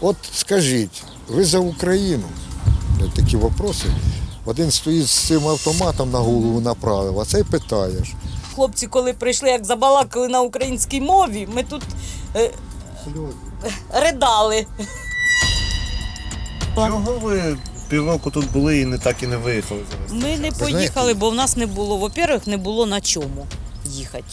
От скажіть, ви за Україну? Такі вопроси. Один стоїть з цим автоматом на голову направив, а цей питаєш. Хлопці, коли прийшли, як забалакали на українській мові, ми тут е, ридали. Чого ви півроку тут були і не так і не виїхали зараз? Ми не поїхали, бо в нас не було, во-первых, не було на чому їхати.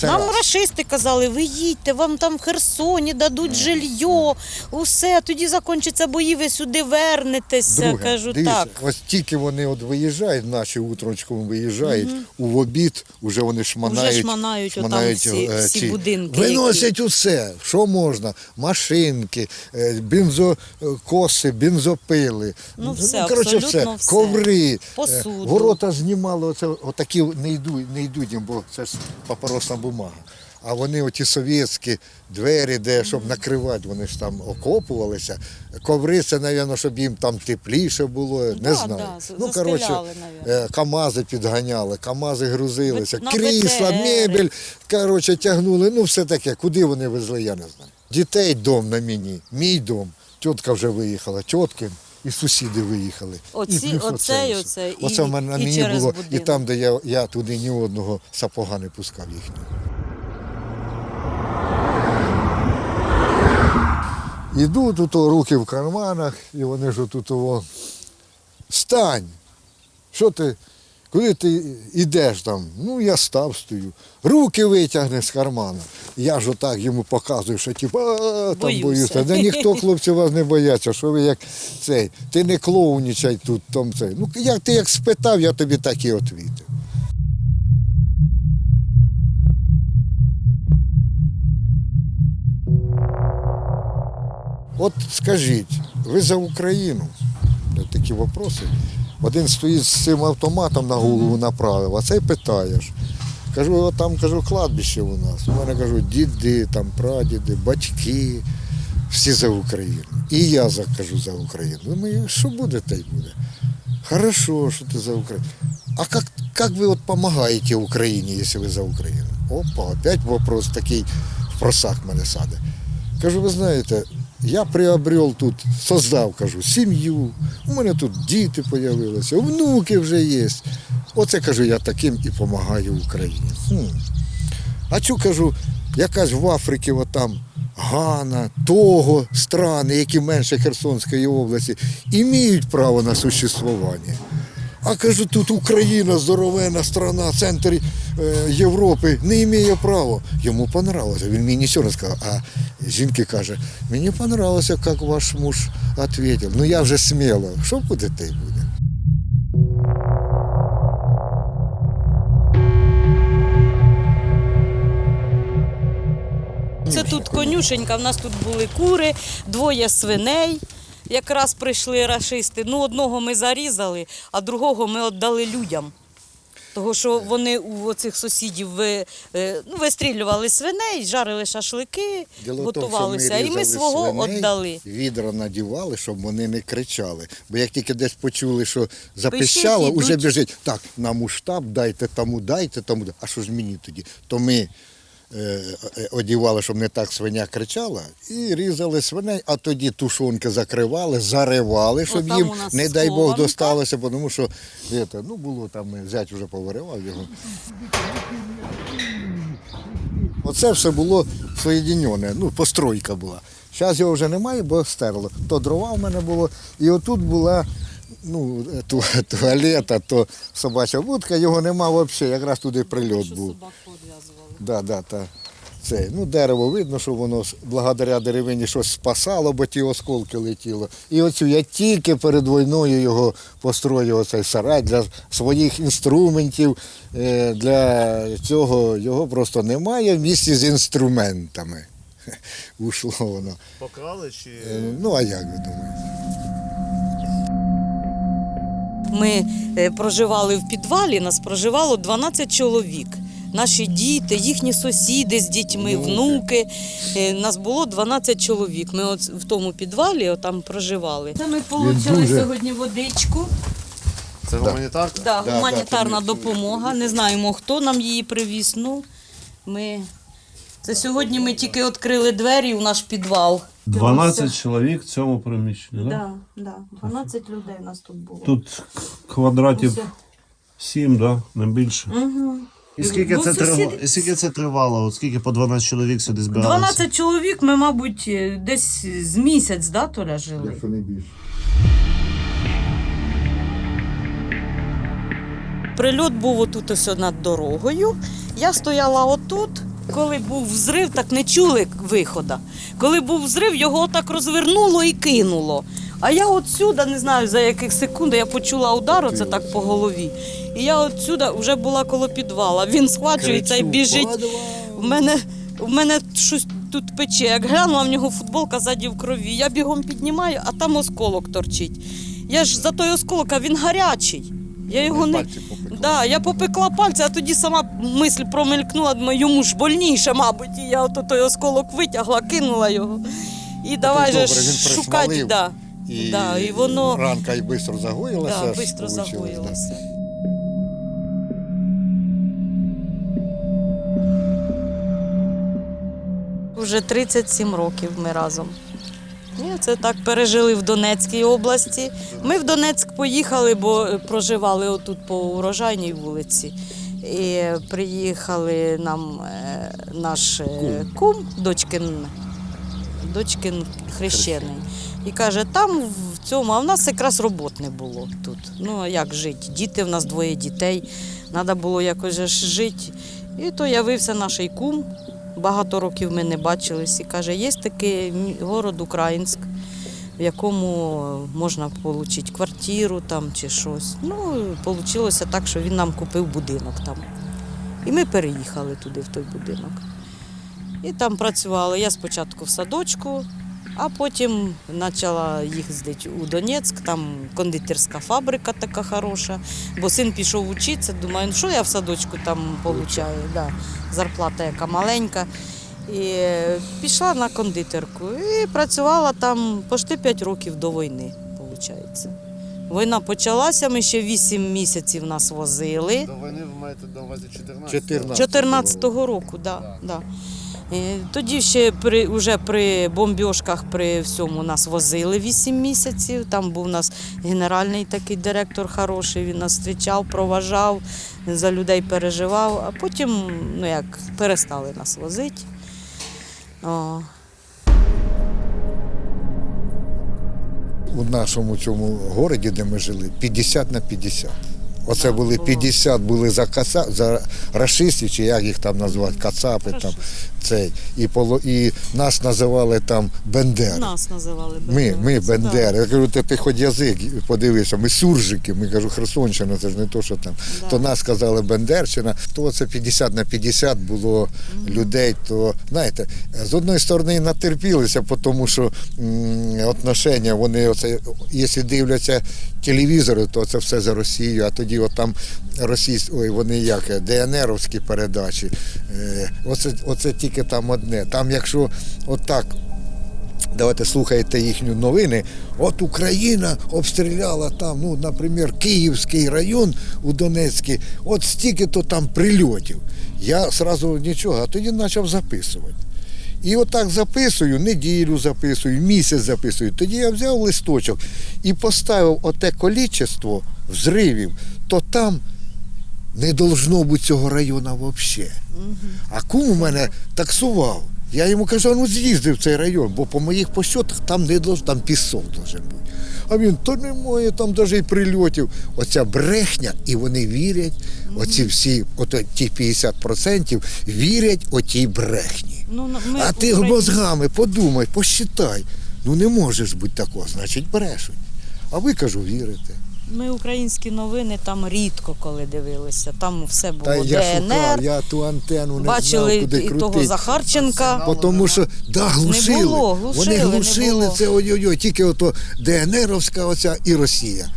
Це Нам раз. рашисти казали, ви їдьте, вам там в Херсоні дадуть жилье, усе, тоді закінчаться бої, ви сюди вернетеся. Друге, Кажу, дивіться, так. ось тільки вони от виїжджають, наші утрочком виїжджають, у обід вже вони шманають, Уже шманають отам всі- е, всі ці- будинки, Виносять усе, що можна. Машинки, е, бензокоси, бензопили. Ну, все, коротше, абсолютно все. коври. е, Посуду. Ворота знімали, оце, отакі не йдуть, не йдуть їм, бо це ж папоросна бумага. А вони оті совєтські двері, де щоб накривати, вони ж там окопувалися. Коври це, мабуть, щоб їм там тепліше було, не Да, знаю. да, ну, коротше, е, КАМАЗи підганяли, КАМАЗи грузилися, На крісла, мебель, коротше, тягнули, ну все таке. Куди вони везли, я не знаю. Дітей дом на мені, мій дом. Тітка вже виїхала, тіткин. І сусіди виїхали. Оці- І плюс оце і оце, і- Оце в мене на мені було, було, і там, де я, я туди ні одного сапога не пускав їхнього. Іду тут руки в карманах, і вони ж тут Встань! стань. Що ти? Куди ти йдеш там? Ну, я став стою. Руки витягне з кармана. Я ж отак йому показую, що типу, «А, там Боюся». Да ніхто хлопці вас не бояться, що ви як цей. Ти не клоунічай тут, там цей. Ну, як ти як спитав, я тобі так і відповів. От скажіть, ви за Україну? Такі вопроси. Один стоїть з цим автоматом на голову направив, а цей питаєш. Кажу, от там кажу, кладбище у нас. У мене кажу, діди, там, прадіди, батьки, всі за Україну. І я кажу за Україну. Думаю, що буде, те й буде. Хорошо, що ти за Україну. А как, как ви допомагаєте Україні, якщо ви за Україну? Опа, опять вопрос такий в просах мене саде. Кажу, ви знаєте, я приобрел тут, создав, кажу, сім'ю, у мене тут діти з'явилися, внуки вже є. Оце кажу, я таким і допомагаю Україні. Хм. А цю кажу, якась в Африці, отам Гана, Того, страни, які менше Херсонської області, іміють право на существування. А кажу, тут Україна, здоровена страна, центр Європи, не має права. Йому понравилося, він мені нічого не сказав. А жінки каже, мені понравилося, як ваш муж відповів. Ну я вже сміло. Що буде, те й буде. Це тут конюшенька, в нас тут були кури, двоє свиней. Якраз прийшли рашисти. Ну, одного ми зарізали, а другого ми віддали людям. Того, що вони у оцих сусідів ви, е, ну, вистрілювали свиней, жарили шашлики, Діло в готувалися. тому, що і ми різали свого свиней, віддали. Відра надівали, щоб вони не кричали. Бо як тільки десь почули, що запищало, вже йдуть. біжить. Так, нам у штаб дайте тому, дайте тому. А що ж мені тоді? То ми е, е, одівали, щоб не так свиня кричала, і різали свиней, а тоді тушонки закривали, заривали, щоб їм, не дай Бог, досталося, тому що це, ну, було там, зять вже повиривав його. Оце все було соєдинене, ну, постройка була. Зараз його вже немає, бо стерло. То дрова в мене було, і отут була ну, ту, туалета, то собача будка, його нема взагалі, якраз туди прильот був. Да, да, та. Це, ну, дерево видно, що воно благодаря деревині щось спасало, бо ті осколки летіло. І оцю я тільки перед війною його построїв оцей сарай для своїх інструментів. Е, Для цього його просто немає в місті з інструментами. Ушло воно. Покрали чи Е, Ну, а як ви думаєте? Ми е, проживали в підвалі, нас проживало 12 чоловік. Наші діти, їхні сусіди з дітьми, Внуки. внуки. Е, Нас було 12 чоловік. Ми от в тому підвалі там проживали. Це ми отримали сьогодні водичку. це гуманітарка? Да, Да, гуманітарна да, допомога. Не знаємо, хто нам її привіз. Ну, ми... Це сьогодні ми тільки відкрили двері у наш підвал. 12 чоловік в цьому приміщенні, да? Да, да. 12 людей у нас тут було. Тут квадратів Усе. 7, да? не більше. Угу. І скільки, Ну, це сусіди- тривало? І скільки це тривало? От скільки по 12 чоловік сюди збиралося? 12 чоловік ми, мабуть, е, десь з місяць, да, Толя, жили? Якщо не більше. Прильот був отут ось над дорогою. Я стояла отут. Коли був взрив, так не чули виходу. Коли був взрив, його так розвернуло і кинуло. А я отсюда, не знаю за яких секунд, я почула удар, оце так по голові. І я отсюда вже була коло підвала. Він схвачується і біжить. В мене, в мене щось тут пече. Як глянула, в нього футболка ззаді в крові. Я бігом піднімаю, а там осколок торчить. Я ж за той осколок, а він гарячий. Я його не. Да, я попекла пальці, а тоді сама мисль промелькнула, думаю, йому ж больніше, мабуть. І я ото той осколок витягла, кинула його. І давай же добре, він шукати. присмалив. Да. І, Да, і воно- ранка і швидко загоїлася. Да, аж швидко получилось, да. загоїлося. Вже 37 років ми разом. І це так пережили в Донецькій області. Ми в Донецьк поїхали, бо проживали отут по урожайній вулиці. І приїхали нам е, наш е, кум, дочкин, дочкин хрещений. І каже, там в цьому, а в нас якраз робот не було тут. Ну як жити? Діти, в нас двоє дітей, треба було якось жити. І то явився наш кум. Багато років ми не бачились. І каже, є такий город Українськ, в якому можна отримати квартиру там чи щось. Ну, вийшло так, що він нам купив будинок там. І ми переїхали туди, в той будинок. І там працювали. Я спочатку в садочку, а потім почала їздити у Донецьк, там кондитерська фабрика така хороша, бо син пішов вчитися, думаю, ну що я в садочку там получаю, да, зарплата яка маленька. І пішла на кондитерку і працювала там почти 5 років до війни, виходить. Війна почалася, ми ще 8 місяців нас возили. До війни ви маєте на увазі 14? 14. 14-го року, да, да. Е, Тоді ще при, уже при бомбьошках при всьому нас возили 8 місяців. Там був у нас генеральний такий директор хороший, він нас зустрічав, проважав, за людей переживав, а потім ну як, перестали нас возити. О, У нашому цьому городі, де ми жили, 50 на 50. Оце були було. 50 були за каца, за рашистів, чи як їх там назвати, кацапи там цей. І поло, і нас називали там Бендери. нас називали Ми, Бендери. ми Це Бендери. Я кажу, ти, ти хоч язик подивися, ми суржики. Ми кажу, Херсонщина, це ж не то, що там. Да. То нас казали Бендерщина, то це 50 на 50 було людей. То знаєте, з одної сторони натерпілися, тому що м, отношення, вони оце, якщо дивляться телевізори, то це все за Росію, а тоді от там російські, ой, вони як ДНРовські передачі. Е, Оце, оце тільки там одне. Там, якщо отак Давайте слухайте їхні новини. От Україна обстріляла там, ну, наприклад, Київський район у Донецькій, от стільки-то там прильотів. Я одразу нічого, а тоді почав записувати. І отак записую, неділю записую, місяць записую. Тоді я взяв листочок і поставив оте количество взривів, то там не должно бути цього району взагалі. А кум у мене таксував. Я йому кажу, ну з'їзди в цей район, бо по моїх посчетах там не должен, там пісок должен бути. А він, то немає там навіть прильотів. Оця брехня, і вони вірять, оці всі, ото ті 50% вірять отій брехні. Ну, ми а ти Україна- мозгами подумай, посчитай. Ну не може ж бути такого, значить брешуть. А ви кажу, вірите. Ми українські новини там рідко коли дивилися. Там все було Та я ДНР. шукав, я ту антенну не Бачили знав, куди і того. Захарченка. Бо тому що да, глушили. було, глушили, Вони не глушили було. це ой-ой-ой, тільки ото ДНРовська оця і Росія.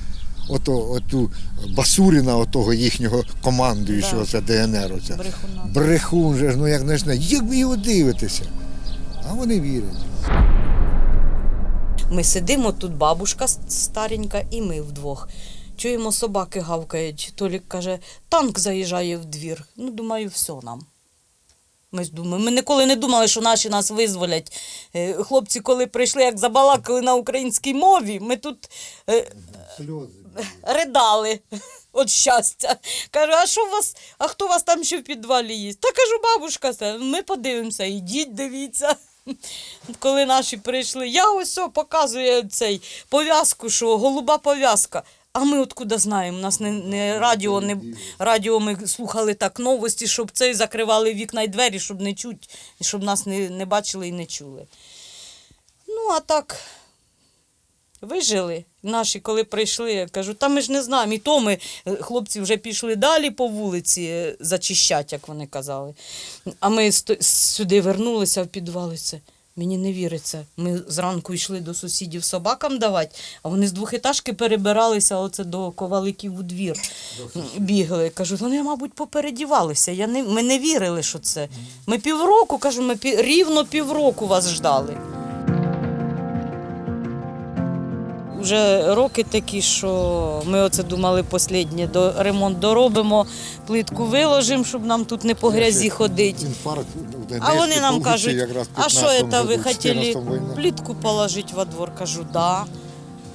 Ото оту Басуріна, отого їхнього командуючого, це ДНРовця. Брехуна. Брехун же ж, ну як не знаю, як ви його дивитеся? А вони вірять. Ми сидимо, тут бабушка старенька, і ми вдвох. Чуємо, собаки гавкають. Толік каже, танк заїжджає в двір. Ну, думаю, все нам. Ми ж думаємо, ми ніколи не думали, що наші нас визволять. Е, Хлопці, коли прийшли, як забалакали на українській мові, ми тут е, Сльози. ридали від щастя. Кажу, а що у вас, а хто у вас там ще в підвалі є? Та кажу, бабушка, ми подивимося, ідіть, дивіться. Коли наші прийшли, я ось о, показує цей пов'язку, що голуба пов'язка. А ми откуда знаємо? У нас не, не радіо, не радіо ми слухали так новості, щоб цей закривали вікна й двері, щоб не чуть, щоб нас не, не бачили і не чули. Ну, а так, вижили. Наші, коли прийшли, я кажу, та ми ж не знаємо. І то ми, е, хлопці вже пішли далі по вулиці е, зачищать, як вони казали. А ми сюди вернулися в підвал. Це. Мені не віриться. Ми зранку йшли до сусідів собакам давати, а вони з двохетажки перебиралися оце до коваликів у двір. Бігли. Кажу, вони, мабуть, попередівалися. Я не, ми не вірили, що це. Ми півроку, кажу, ми пів, рівно півроку вас ждали. Вже роки такі, що ми оце думали останнє, до ремонт доробимо, плитку виложимо, щоб нам тут не по грязі ходити. А вони нам кажуть, а що 15-му це ви хотіли 14-му плитку положити во двор? Кажу, да.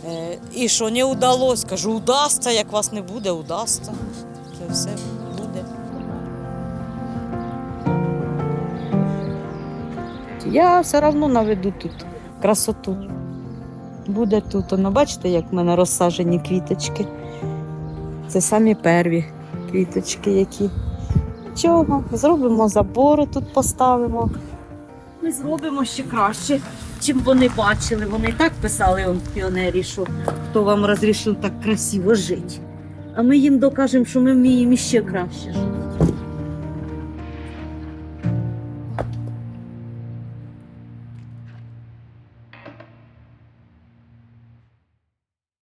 Е, І що, не удалось? Кажу, удасться, як вас не буде, удасться. Це все буде. Я все одно наведу тут красоту. Буде тут. Воно, бачите, як в мене розсаджені квіточки. Це самі перві квіточки, які. Нічого, зробимо забори тут поставимо. Ми зробимо ще краще, чим вони бачили. Вони так писали он, піонері, що хто вам розрішив так красиво жити. А ми їм докажемо, що ми вміємо іще краще жити.